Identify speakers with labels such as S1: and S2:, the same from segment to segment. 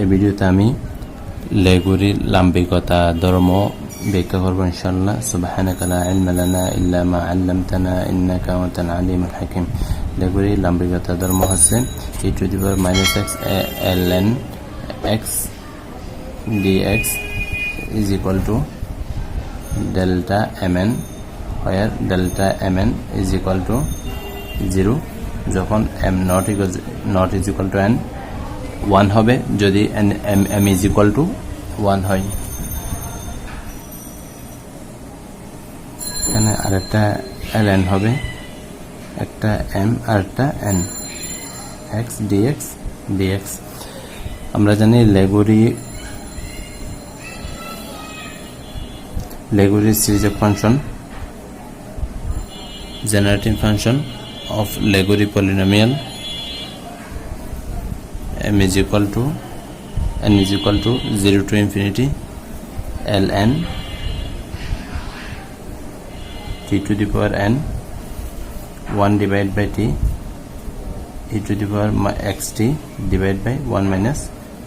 S1: এই ভিডিওতে আমি লেগুরির লাম্বিকতা ধর্ম ব্যাখ্যা করব ইনশাআল্লাহ। সুবহানাকা লা হাকিম। লাম্বিকতা ধর্ম হচ্ছে e to the power minus X L N X dx is equal to delta mn, where delta mn is equal to 0 যখন M not equal not is equal to n one হবে যদি M is equal to one হয়। এখানে আর একটা L N হবে, একটা M আর একটা N X D X D X আমরা জানি Laguerre Laguerre series of function generating function of Laguerre polynomial m is equal to n is equal to 0 to infinity ln t to the power n 1 divided by t e to the power mi- xt divided by 1 minus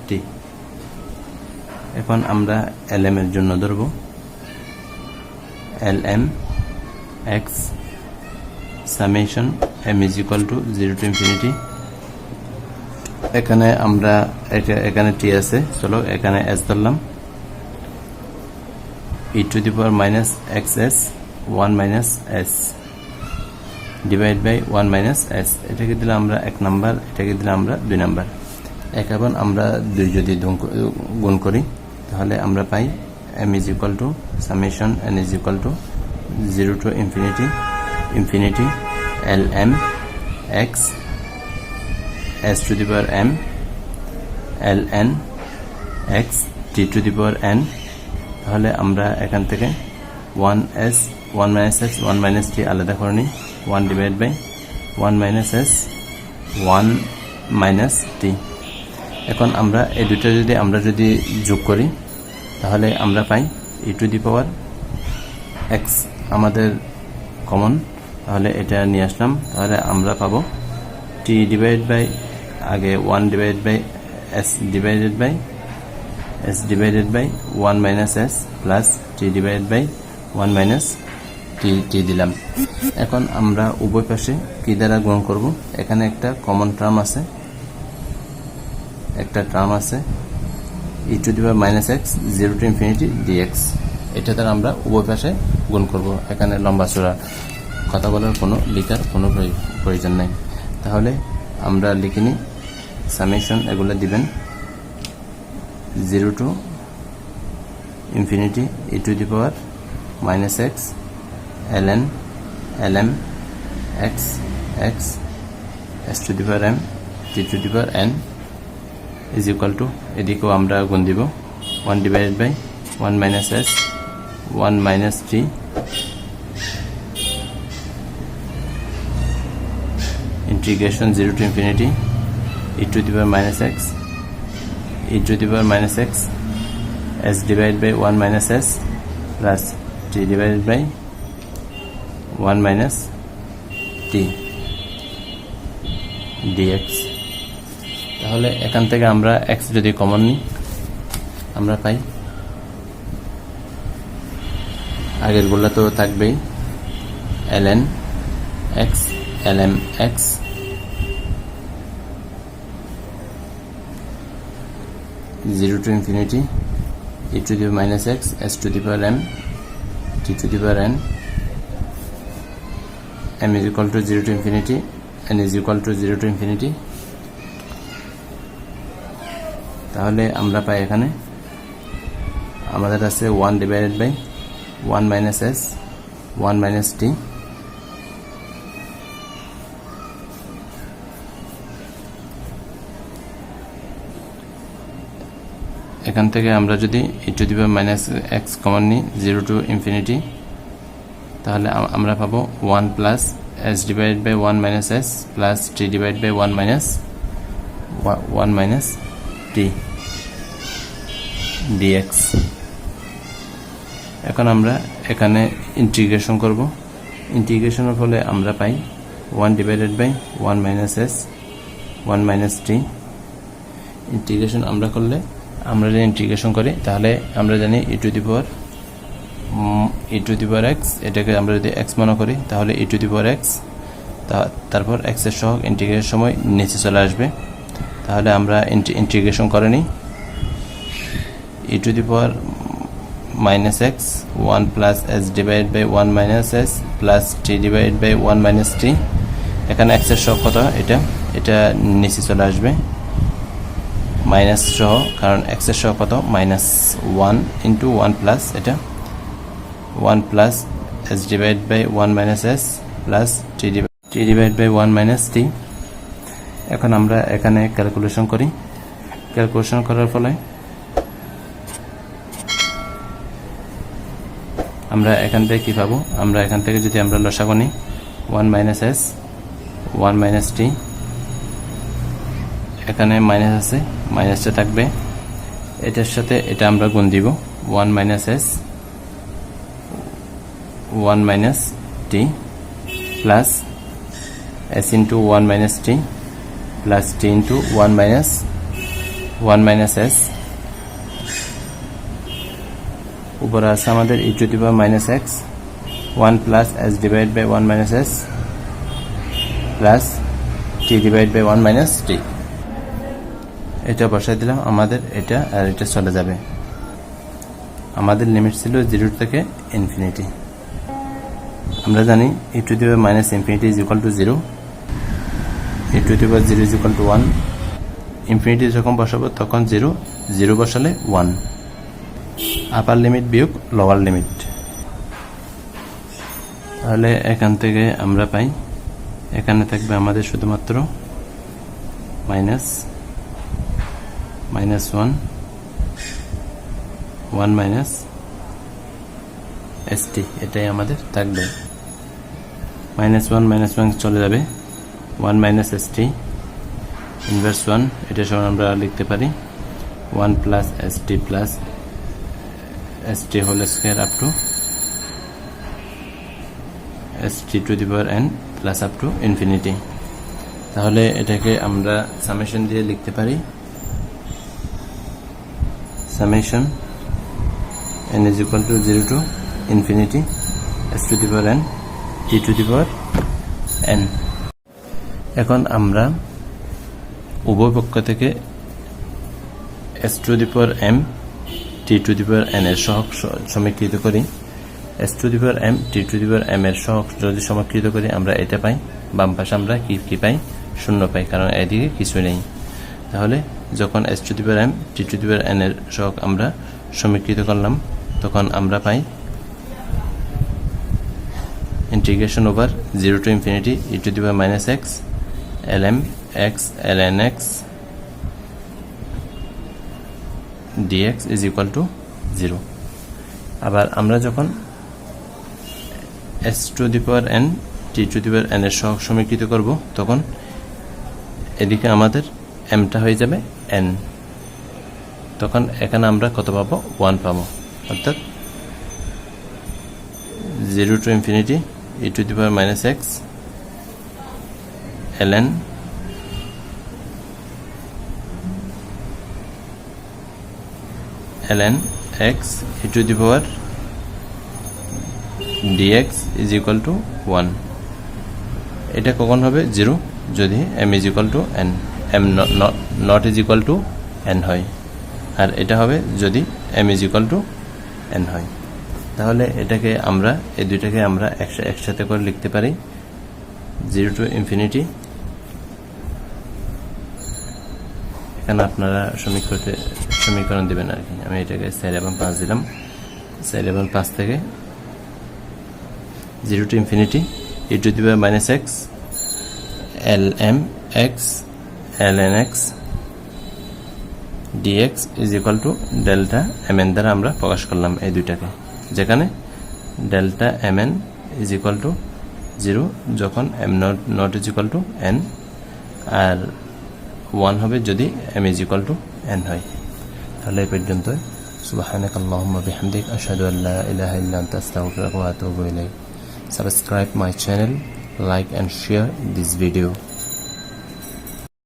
S1: t এখন আমরা lm এর জন্য ধরবো lm x summation m is equal to 0 to infinity এখানে আমরা এখানে t আছে। চলো, এখানে এস ধরলাম। E to the minus X S 1 minus S divide by one minus S এটাকে দিলাম আমরা এক নাম্বার এটাকে দিলাম আমরা দুই নাম্বার এক আমরা দুই যদি গুণ করি, তাহলে আমরা পাই m is to to N n is to to 0 to infinity L M x s to the power m ln x, t to the power n, তাহলে আমরা এখান থেকে 1s 1 minus s 1 minus t আলাদা করে নিই 1 divide by 1 minus s 1 minus t এখন আমরা এই দুটো যদি আমরা যদি যোগ করি, তাহলে আমরা পাই E to the power X আমাদের কমন তাহলে এটা নিয়ে আসলাম, তাহলে আমরা পাবো টি ডিভাইড বাই আগে one divide by S divided by S divided by one minus S plus T divide by one minus T T দিলাম। এখন আমরা উভয় পাশে কি দ্বারা গ্রহণ করব? এখানে একটা কমন টার্ম আছে, একটা টার্ম আছে E to the power minus X zero to infinity D X এটা দ্বারা আমরা উভয় পাশে গুণ করব। এখানে লম্বা চূড়া কথা বলার কোনো লিখার কোনো প্রয়- প্রয়োজন নাই। তাহলে আমরা লিখে নিই সামেশন এগুলো দিবেন। Zero to infinity E to the power, minus X L N L M X X, S to the power M, T to the power N, is equal to, এদিকেও আমরা গুণ দিব। One divided by one minus S, one minus T. integration 0 to infinity e to the power minus x e to the power minus x s divided by 1 minus s plus t divided by 1 minus t dx তাহলে এখান থেকে আমরা x যদি common নিই আমরা পাই আগেরগুলো তো থাকবেই ln x lm x zero to infinity e to the minus x s to the power m t to the power n m is equal to 0 to infinity n is equal to 0 to infinity তাহলে আমরা পাই এখানে আমাদের আছে one divided by one minus S one minus T এখান থেকে আমরা যদি E to the minus X common নিই, জিরো টু ইনফিনিটি, তাহলে আমরা পাবো one plus S divide by one minus S plus T divide by one minus one minus T D X. এখন আমরা এখানে ইন্টিগ্রেশন করব। ইন্টিগ্রেশনের ফলে আমরা পাই one divided by one minus S, one minus T. Integration আমরা করলে আমরা যদি ইন্টিগ্রেশন করি, তাহলে আমরা জানি E to the power E to the power X এটাকে আমরা যদি এক্স মনে করি, তাহলে ই টু দি পাওয়ার এক্স তারপর এক্সের সহগ ইন্টিগ্রেশন সময় নিচে চলে আসবে। তাহলে আমরা ইন্টিগ্রেশন করে নিই। E to the power minus X one plus S divide by one minus S plus T divide by one minus T এখানে এক্সের সহ কত? এটা এটা নিচে চলে আসবে। মাইনাস সহ, কারণ এক্সের সহ কত? Minus one into one plus এটা? One plus S divide by one minus S plus T T divide by one minus T এখন আমরা এখানে ক্যালকুলেশন করি। ক্যালকুলেশন করার ফলে আমরা এখান থেকে কী পাবো? আমরা এখান থেকে যদি আমরা লসাগু নিই one minus S one minus T এখানে মাইনাস আছে মাইনাসটা থাকবে। এটার সাথে এটা আমরা গুণ দিব। One minus S one minus T plus S into one minus T plus T into one minus one minus S উপরে আছে আমাদের E to the power minus X one plus S divide by one minus S plus T divide by one minus T এটা বসাই দিলাম, আমাদের এটা আর এটা চলে যাবে। আমাদের লিমিট ছিল জিরো থেকে ইনফিনিটি আমরা জানি E to the minus infinity is equal to zero E to the zero is equal to one infinity যখন বসাবো, তখন জিরো জিরো বসালে ওয়ান আপার লিমিট বিয়োগ লোয়ার লিমিট তাহলে এখান থেকে আমরা পাই, এখানে থাকবে আমাদের শুধুমাত্র minus one one minus S T এটাই আমাদের থাকবে। মাইনাস ওয়ান মাইনাস ওয়ান চলে যাবে। One minus S T inverse one এটা সমান আমরা লিখতে পারি। One plus S T plus S T whole square up to S T to the power N plus up to infinity তাহলে এটাকে আমরা সামেশন দিয়ে লিখতে পারি। Summation N is equal to zero to infinity S to the power N T to the power N এখন আমরা উভয় পক্ষ থেকে S to the power M T to the power N এর সহগ সমীকৃত করি। S to the power M T to the power M এর সহগ যদি সমীকৃত করি, আমরা এটা পাই। বাম পাশে আমরা কি কি পাই? শূন্য পাই, কারণ এদিকে কিছু নেই। তাহলে যখন S to the power M T to the power N এর সহগ আমরা সমীকৃত করলাম, তখন আমরা পাই integration over zero to infinity E to the power minus X L M X L N X dx is equal to 0 আবার আমরা যখন S to the n, t to the n এর সহগ সমীকৃত করব, তখন এদিকে আমাদের এমটা হয়ে যাবে n তখন এখানে আমরা কত পাবো? 1 পাবো। অর্থাৎ 0 to infinity E to the power minus X ln ln, x e to the power dx is equal to 1 এটা কখন হবে? জিরো যদি m is equal to n m not is equal to n হয়। আর এটা হবে যদি m is equal to n হয়। তাহলে এটাকে আমরা, এই দুইটাকে আমরা একসাথে করে লিখতে পারি। জিরো টু ইনফিনিটি এখানে আপনারা সমীকরণে সমীকরণ দেবেন আর কি। আমি এটাকে চার এবং পাঁচ দিলাম। চার এবং পাঁচ থেকে zero to infinity E to দিবে minus X L M X N X D X is equal to delta M N দ্বারা আমরা প্রকাশ করলাম এই দুইটাকে। যেখানে delta M N is equal to যখন M not not is equal to N R one হবে যদি M is equal to N হয়। তাহলে এই পর্যন্ত সুবাহানাক আল্লাহুম্মা বিহামদিক, আশহাদু আল্লা ইলাহা ইল্লা আনতা subscribe my channel like and share this video